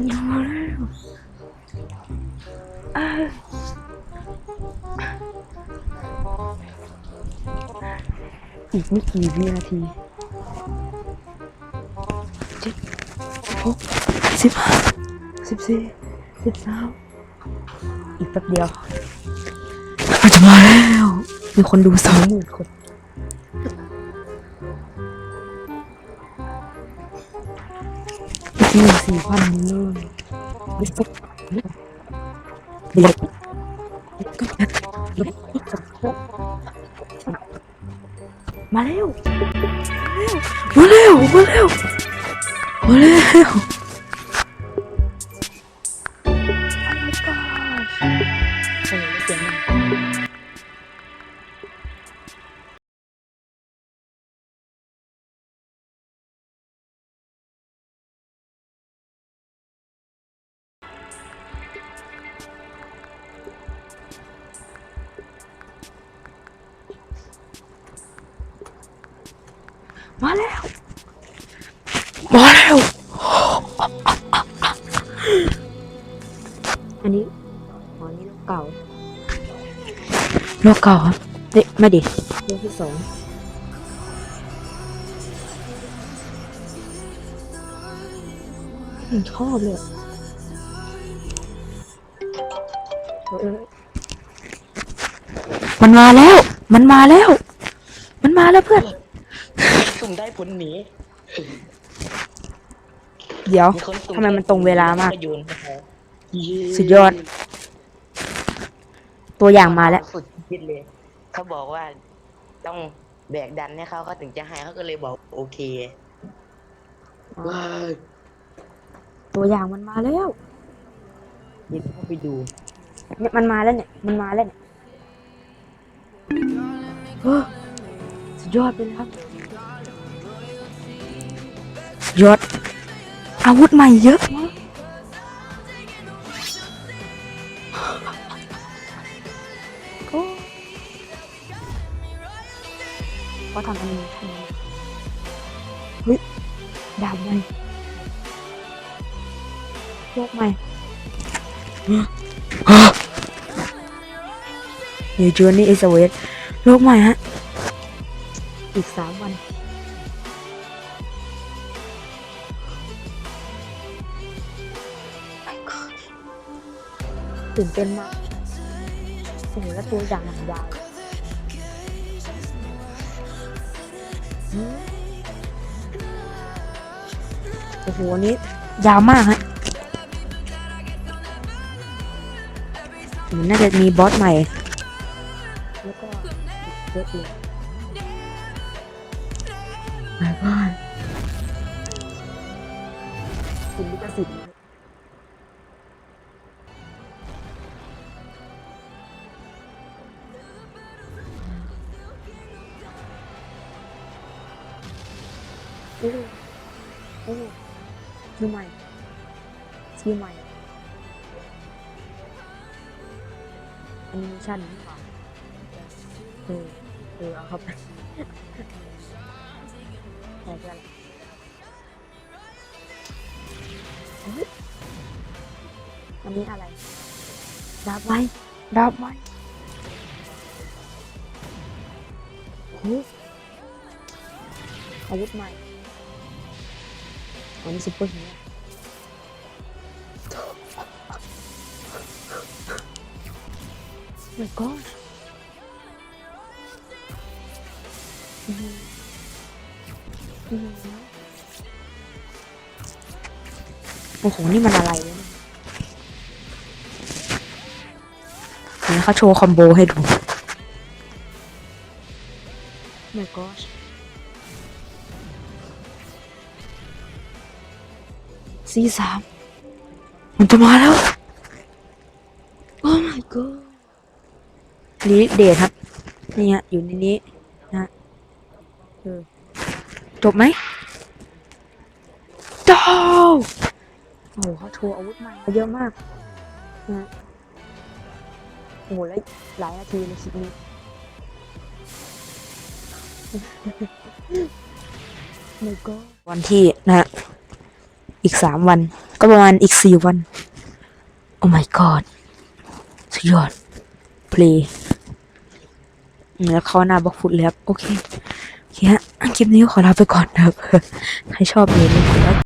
มันจะมาแล้วอีกไม่กี่วินาทีเจ็ดหกสิบห้าสิบสี่สิบสามอีกแป๊บเดียวมันจะมาแล้ว มีคนดูสองหมื่นคน หนึ่งสี่พันเลยมาเร็ว มาเร็ว มาเร็ว มาเร็ว มาแล้ว มาแล้ว อันนี้อ๋อนี่ลูกเก่าลูกเก่าครับเด็กไม่ดิลูกที่สองอืมชอบเลยอะเออมันมาแล้ว มันมาแล้ว มันมาแล้วเพื่อน สุ่มได้ผลหนีเดี๋ยวมีคนสุ่ทำไมมันตรงเวลามาก โยนให้เขาเย้สุดยอด ตัวอย่างมาแล้ว สุดคิดเลยเขาบอกว่าต้องแบกดันให้เขาเขาถึงจะให้เขาก็เลยบอกโอเคว้ายตัวอย่างมันมาแล้วยินเข้าไปดู เนี่ยมันมาแล้วเนี่ย มันมาแล้วเนี่ยเฮ้อสุดยอดไปเลยครับ Rớt Out mày dớt quá Có thằng này thằng Húi Đào mày. Chốt mày. Your journey is a weird Lúc mày ít It's someone ตื่นเต้นมากโอ้โหแล้วตัวอย่างหนังยาวโอ้โหอันนี้ยาวมากฮะอืมน่าจะมีบอสใหม่ แล้วก็เยอะเลยหลายบ้านคุณลิขสิทธิ์ อ้โอ้ชื่อใหม่ชื่อใหม่แอนิเมชั่นนี่หว่าเออเออเอาเข้าไปใส่กันอันนี้อะไรดาบไหมดาบไหมเฮ้อาวุธใหม่ อันนี้ซุปเปอร์ฮีโร่ my god อืมอืมโอ้โห นี่มันอะไรเนี่ยเดี๋ยวเขาโชว์คอมโบให้ดู my gosh ซีสามมันจะมาแล้ว โอ้ my god ลีเดทครับนี่ฮะอยู่ในนี้นะเออจบไหมจบโอ้โหเขาโชว์อาวุธใหม่มาเยอะมากนะโอ้โหแล้วหลายนาทีในคลิปนี้ไม่ก็วันที่นะฮะ อีกสามวัน ก็ประมาณอีกสี่วัน โอ้ my god สุดยอดเพลย์แล้วเขาหน้าบล็อกฟุตเลยครับ โอเคโอเคฮะคลิปนี้ขอลาไปก่อนนะครับ ใครชอบอย่าลืมกดไลค์